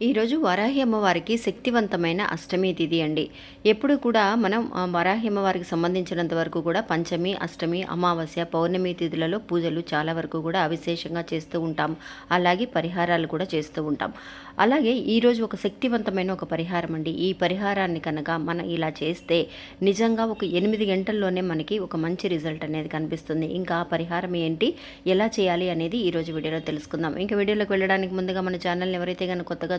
ఈరోజు వరాహి అమ్మవారికి శక్తివంతమైన అష్టమి తిథి అండి. ఎప్పుడు కూడా మనం వరాహి అమ్మవారికి సంబంధించినంత వరకు కూడా పంచమి అష్టమి అమావాస్య పౌర్ణమి తిథులలో పూజలు చాలా వరకు కూడా అవిశేషంగా చేస్తూ ఉంటాం. అలాగే పరిహారాలు కూడా చేస్తూ ఉంటాం. అలాగే ఈరోజు ఒక శక్తివంతమైన ఒక పరిహారం అండి. ఈ పరిహారాన్ని కనుక మనం ఇలా చేస్తే నిజంగా ఒక ఎనిమిది గంటల్లోనే మనకి ఒక మంచి రిజల్ట్ అనేది కనిపిస్తుంది. ఇంకా ఆ పరిహారం ఏంటి ఎలా చేయాలి అనేది ఈరోజు వీడియోలో తెలుసుకుందాం. ఇంకా వీడియోలోకి వెళ్ళడానికి ముందుగా మన ఛానల్ని ఎవరైతే కనుక కొత్తగా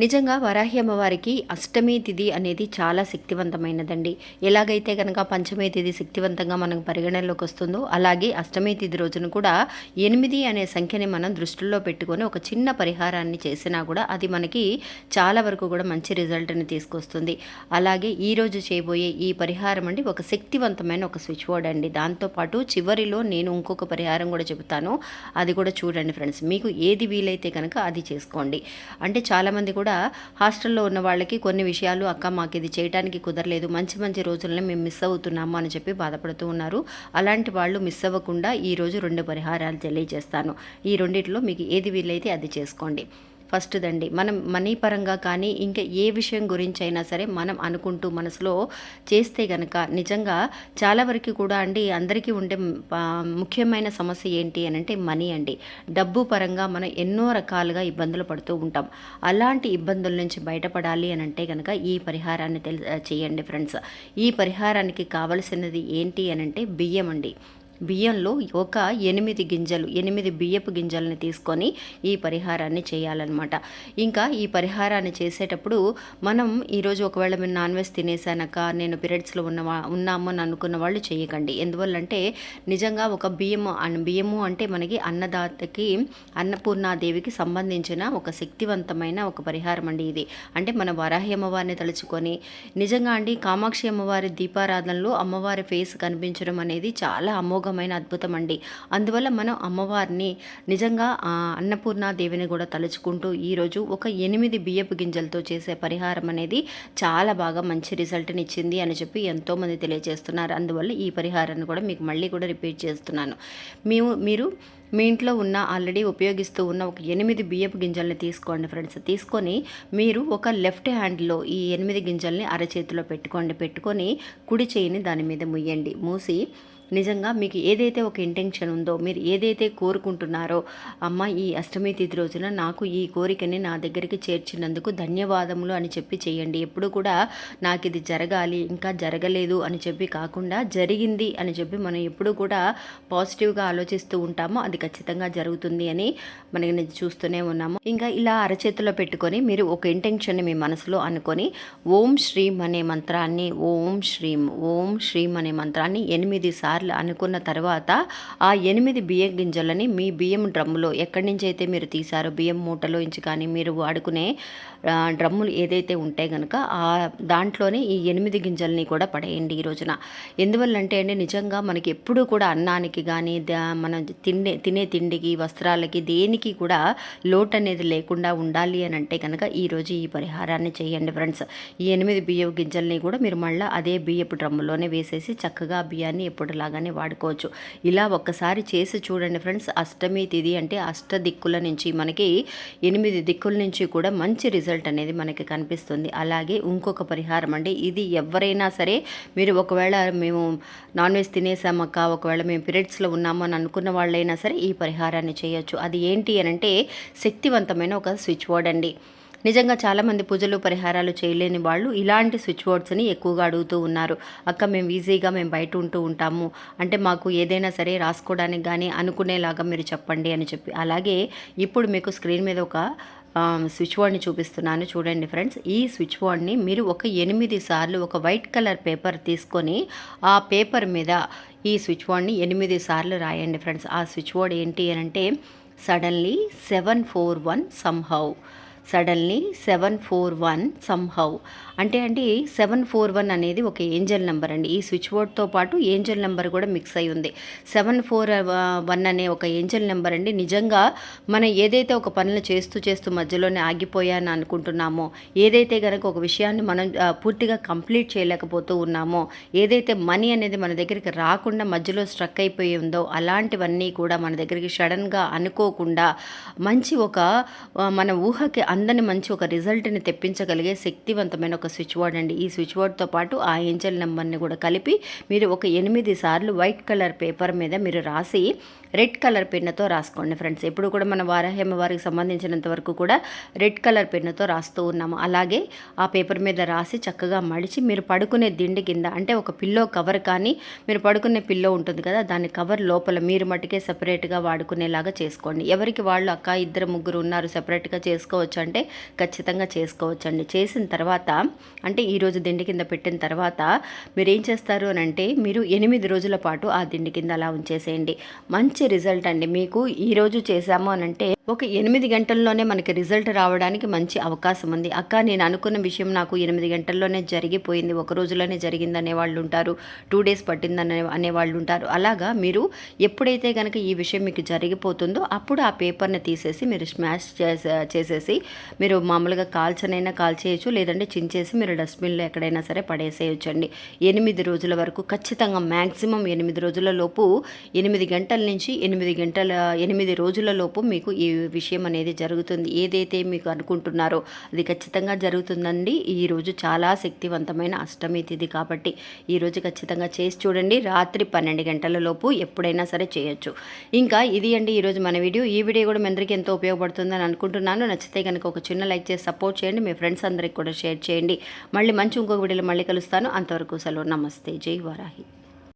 నిజంగా వరాహి అమ్మవారికి అష్టమి తిథి అనేది చాలా శక్తివంతమైనదండి. ఎలాగైతే కనుక పంచమి తిథి శక్తివంతంగా మనకు పరిగణనలోకి వస్తుందో అలాగే అష్టమి తిథి రోజున కూడా ఎనిమిది అనే సంఖ్యని మనం దృష్టిలో పెట్టుకొని ఒక చిన్న పరిహారాన్ని చేసినా కూడా అది మనకి చాలా వరకు కూడా మంచి రిజల్ట్ని తీసుకొస్తుంది. అలాగే ఈరోజు చేయబోయే ఈ పరిహారం అండి ఒక శక్తివంతమైన ఒక స్విచ్ బోర్డ్ అండి. దాంతోపాటు చివరిలో నేను ఇంకొక పరిహారం కూడా చెబుతాను. అది కూడా చూడండి ఫ్రెండ్స్ మీకు ఏది వీలైతే కనుక అది చేసుకోండి. అంటే చాలామంది కూడా కూడా హాస్టల్లో ఉన్న వాళ్ళకి కొన్ని విషయాలు అక్క మాకు ఇది చేయడానికి కుదరలేదు. మంచి మంచి రోజులను మేము మిస్ అవుతున్నాము అని చెప్పి బాధపడుతూ ఉన్నారు. అలాంటి వాళ్ళు మిస్ అవ్వకుండా ఈరోజు రెండు పరిహారాలు తెలియజేస్తాను. ఈ రెండిట్లో మీకు ఏది వీలైతే అది చేసుకోండి. ఫస్ట్ దండి మనం మనీ పరంగా కానీ ఇంకా ఏ విషయం గురించి అయినా సరే మనం అనుకుంటూ మనసులో చేస్తే గనక నిజంగా చాలా వరకు కూడా అండి అందరికీ ఉండే ముఖ్యమైన సమస్య ఏంటి అని అంటే మనీ అండి. డబ్బు పరంగా మనం ఎన్నో రకాలుగా ఇబ్బందులు పడుతూ ఉంటాం. అలాంటి ఇబ్బందుల నుంచి బయటపడాలి అని అంటే కనుక ఈ పరిహారాన్ని తెలి చేయండి ఫ్రెండ్స్. ఈ పరిహారానికి కావలసినది ఏంటి అని అంటే బియ్యం అండి. బియ్యంలో ఒక ఎనిమిది గింజలు ఎనిమిది బియ్యపు గింజల్ని తీసుకొని ఈ పరిహారాన్ని చేయాలన్నమాట. ఇంకా ఈ పరిహారాన్ని చేసేటప్పుడు మనం ఈరోజు ఒకవేళ మీరు నాన్ వెజ్ తినేసానక నేను పీరియడ్స్లో ఉన్న ఉన్నాము అని అనుకున్న వాళ్ళు చేయకండి. ఎందువల్లంటే నిజంగా ఒక బియ్యము బియ్యము అంటే మనకి అన్నదాతకి అన్నపూర్ణాదేవికి సంబంధించిన ఒక శక్తివంతమైన ఒక పరిహారం అండి ఇది. అంటే మన వరాహి అమ్మవారిని తలుచుకొని నిజంగా అండి కామాక్షి అమ్మవారి దీపారాధనలో అమ్మవారి ఫేస్ కనిపించడం అనేది చాలా అపూర్వమైన అద్భుతం అండి. అందువల్ల మనం అమ్మవారిని నిజంగా ఆ అన్నపూర్ణాదేవిని కూడా తలుచుకుంటూ ఈరోజు ఒక ఎనిమిది బియ్యపు గింజలతో చేసే పరిహారం అనేది చాలా బాగా మంచి రిజల్ట్ని ఇచ్చింది అని చెప్పి ఎంతోమంది తెలియజేస్తున్నారు. అందువల్ల ఈ పరిహారాన్ని కూడా మీకు మళ్ళీ కూడా రిపీట్ చేస్తున్నాను. మేము మీరు మీ ఇంట్లో ఉన్న ఆల్రెడీ ఉపయోగిస్తూ ఉన్న ఒక ఎనిమిది బియ్యపు గింజల్ని తీసుకోండి ఫ్రెండ్స్. తీసుకొని మీరు ఒక లెఫ్ట్ హ్యాండ్లో ఈ ఎనిమిది గింజల్ని అరచేతిలో పెట్టుకోండి. పెట్టుకొని కుడి చేయిని దాని మీద ముయ్యండి. మూసి నిజంగా మీకు ఏదైతే ఒక ఇంటెన్షన్ ఉందో మీరు ఏదైతే కోరుకుంటున్నారో అమ్మ ఈ అష్టమి తిథి రోజున నాకు ఈ కోరికని నా దగ్గరికి చేర్చినందుకు ధన్యవాదములు అని చెప్పి చేయండి. ఎప్పుడు కూడా నాకు ఇది జరగాలి ఇంకా జరగలేదు అని చెప్పి కాకుండా జరిగింది అని చెప్పి మనం ఎప్పుడు కూడా పాజిటివ్గా ఆలోచిస్తూ ఉంటామో అది ఖచ్చితంగా జరుగుతుంది అని మనకి చూస్తూనే ఉన్నాము. ఇంకా ఇలా అరచేతిలో పెట్టుకొని మీరు ఒక ఇంటెన్షన్ని మీ మనసులో అనుకొని ఓం శ్రీం అనే మంత్రాన్ని ఓం శ్రీం ఓం శ్రీం అనే మంత్రాన్ని ఎనిమిది సార్లు అనుకున్న తర్వాత ఆ ఎనిమిది బియ్యం గింజలని మీ బియ్యం డ్రమ్ములో ఎక్కడి నుంచి అయితే మీరు తీసారో బియ్యం మూటలో నుంచి కానీ మీరు వాడుకునే డ్రమ్ములు ఏదైతే ఉంటే కనుక ఆ దాంట్లోనే ఈ ఎనిమిది గింజల్ని కూడా పడేయండి ఈ రోజున. ఎందువల్లంటే అండి నిజంగా మనకి ఎప్పుడూ కూడా అన్నానికి కానీ మనం తినే తినే తిండికి వస్త్రాలకి దేనికి కూడా లోటు అనేది లేకుండా ఉండాలి అని అంటే కనుక ఈరోజు ఈ పరిహారాన్ని చేయండి ఫ్రెండ్స్. ఈ ఎనిమిది బియ్యం గింజల్ని కూడా మీరు మళ్ళీ అదే బియ్యపు డ్రమ్ములోనే వేసేసి చక్కగా బియ్యాన్ని ఎప్పుడు లాగానే వాడుకోవచ్చు. ఇలా ఒక్కసారి చేసి చూడండి ఫ్రెండ్స్ అష్టమి తిథి అంటే అష్ట దిక్కుల నుంచి మనకి ఎనిమిది దిక్కుల నుంచి కూడా మంచి రిజల్ట్ అనేది మనకి కనిపిస్తుంది. అలాగే ఇంకొక పరిహారం అండి ఇది ఎవరైనా సరే మీరు ఒకవేళ మేము నాన్ వెజ్ తినేసామక్క ఒకవేళ మేము పీరియడ్స్లో ఉన్నాము అని అనుకున్న వాళ్ళైనా సరే ఈ పరిహారాన్ని చేయొచ్చు. అది ఏంటి అని అంటే శక్తివంతమైన ఒక స్విచ్ బోర్డ్ అండి. నిజంగా చాలామంది పూజలు పరిహారాలు చేయలేని వాళ్ళు ఇలాంటి స్విచ్ బోర్డ్స్ని ఎక్కువగా అడుగుతూ ఉన్నారు. అక్క మేము ఈజీగా మేము బయట ఉంటూ ఉంటాము. అంటే మాకు ఏదైనా సరే రాసుకోవడానికి కానీ అనుకునేలాగా మీరు చెప్పండి అని చెప్పి. అలాగే ఇప్పుడు మీకు స్క్రీన్ మీద ఒక స్విచ్ బోర్డ్ని చూపిస్తున్నాను. చూడండి ఫ్రెండ్స్ ఈ స్విచ్ బోర్డ్ని మీరు ఒక ఎనిమిది సార్లు ఒక వైట్ కలర్ పేపర్ తీసుకొని ఆ పేపర్ మీద ఈ స్విచ్ బోర్డ్ని ఎనిమిది సార్లు రాయండి ఫ్రెండ్స్ ఆ స్విచ్ బోర్డ్ ఏంటి అని అంటే suddenly seven four one somehow suddenly seven four one somehow అంటే అండి సెవెన్ ఫోర్ వన్ అనేది ఒక ఏంజల్ నెంబర్ అండి. ఈ స్విచ్ బోర్డ్తో పాటు ఏంజల్ నెంబర్ కూడా మిక్స్ అయి ఉంది. సెవెన్ ఫోర్ వన్ అనే ఒక ఏంజల్ నెంబర్ అండి. నిజంగా మనం ఏదైతే ఒక పనులు చేస్తూ చేస్తూ మధ్యలోనే ఆగిపోయాను అనుకుంటున్నామో ఏదైతే కనుక ఒక విషయాన్ని మనం పూర్తిగా కంప్లీట్ చేయలేకపోతూ ఉన్నామో ఏదైతే మనీ అనేది మన దగ్గరికి రాకుండా మధ్యలో స్ట్రక్ అయిపోయి ఉందో అలాంటివన్నీ కూడా మన దగ్గరికి సడన్గా అనుకోకుండా మంచి ఒక మన ఊహకి అందరిని మంచి ఒక రిజల్ట్ని తెప్పించగలిగే శక్తివంతమైన ఒక స్విచ్ బోర్డ్ అండి. ఈ స్విచ్ బోర్డ్తో పాటు ఆ ఏంజల్ నెంబర్ని కూడా కలిపి మీరు ఒక ఎనిమిది సార్లు వైట్ కలర్ పేపర్ మీద మీరు రాసి రెడ్ కలర్ పెన్నుతో రాసుకోండి ఫ్రెండ్స్ ఎప్పుడు కూడా మన వారాహ్యమ వారికి సంబంధించినంత వరకు కూడా రెడ్ కలర్ పెన్నుతో రాస్తూ ఉన్నాము. అలాగే ఆ పేపర్ మీద రాసి చక్కగా మడిచి మీరు పడుకునే దిండి కింద అంటే ఒక పిల్లో కవర్ కానీ మీరు పడుకునే పిల్లో ఉంటుంది కదా దాని కవర్ లోపల మీరు మట్టుకే సపరేట్గా వాడుకునేలాగా చేసుకోండి. ఎవరికి వాళ్ళు అక్క ఇద్దరు ముగ్గురు ఉన్నారు సపరేట్గా చేసుకోవచ్చు అంటే ఖచ్చితంగా చేసుకోవచ్చు అండి చేసిన తర్వాత అంటే ఈరోజు దిండి కింద పెట్టిన తర్వాత మీరు ఏం చేస్తారు అని అంటే మీరు ఎనిమిది రోజుల పాటు ఆ దిండి కింద అలా ఉంచేసేయండి. మంచి రిజల్ట్ అండి. మీకు ఈరోజు చేశాము అని అంటే ఒక ఎనిమిది గంటల్లోనే మనకి రిజల్ట్ రావడానికి మంచి అవకాశం ఉంది. అక్క నేను అనుకున్న విషయం నాకు ఎనిమిది గంటల్లోనే జరిగిపోయింది. ఒక రోజులోనే జరిగింది అనే వాళ్ళు ఉంటారు. టూ డేస్ పట్టిందనే అనే వాళ్ళు ఉంటారు. అలాగా మీరు ఎప్పుడైతే కనుక ఈ విషయం మీకు జరిగిపోతుందో అప్పుడు ఆ పేపర్ని తీసేసి మీరు స్మాష్ చేసే చేసేసి మీరు మామూలుగా కాల్చనైనా కాల్చేయచ్చు లేదంటే చించేసి మీరు డస్ట్బిన్లో ఎక్కడైనా సరే పడేసేయచ్చండి. ఎనిమిది రోజుల వరకు ఖచ్చితంగా మ్యాక్సిమం ఎనిమిది రోజుల లోపు ఎనిమిది గంటల నుంచి ఎనిమిది గంటల ఎనిమిది రోజుల లోపు మీకు ఈ విషయం అనేది జరుగుతుంది. ఏదైతే మీకు అనుకుంటున్నారో అది ఖచ్చితంగా జరుగుతుందండి. ఈ రోజు చాలా శక్తివంతమైన అష్టమి తిథి కాబట్టి ఈరోజు ఖచ్చితంగా చేసి చూడండి. రాత్రి పన్నెండు గంటల లోపు ఎప్పుడైనా సరే చేయొచ్చు. ఇంకా ఇది అండి ఈరోజు మన వీడియో. ఈ వీడియో కూడా మీ అందరికీ ఎంతో ఉపయోగపడుతుందని అనుకుంటున్నాను. నచ్చితే కనుక ఒక చిన్న లైక్ చేసి సపోర్ట్ చేయండి. మీ ఫ్రెండ్స్ అందరికి కూడా షేర్ చేయండి. మళ్ళీ మంచి ఇంకొక వీడియోలో మళ్ళీ కలుస్తాను. అంతవరకు సెలవు. నమస్తే. జై వారాహి.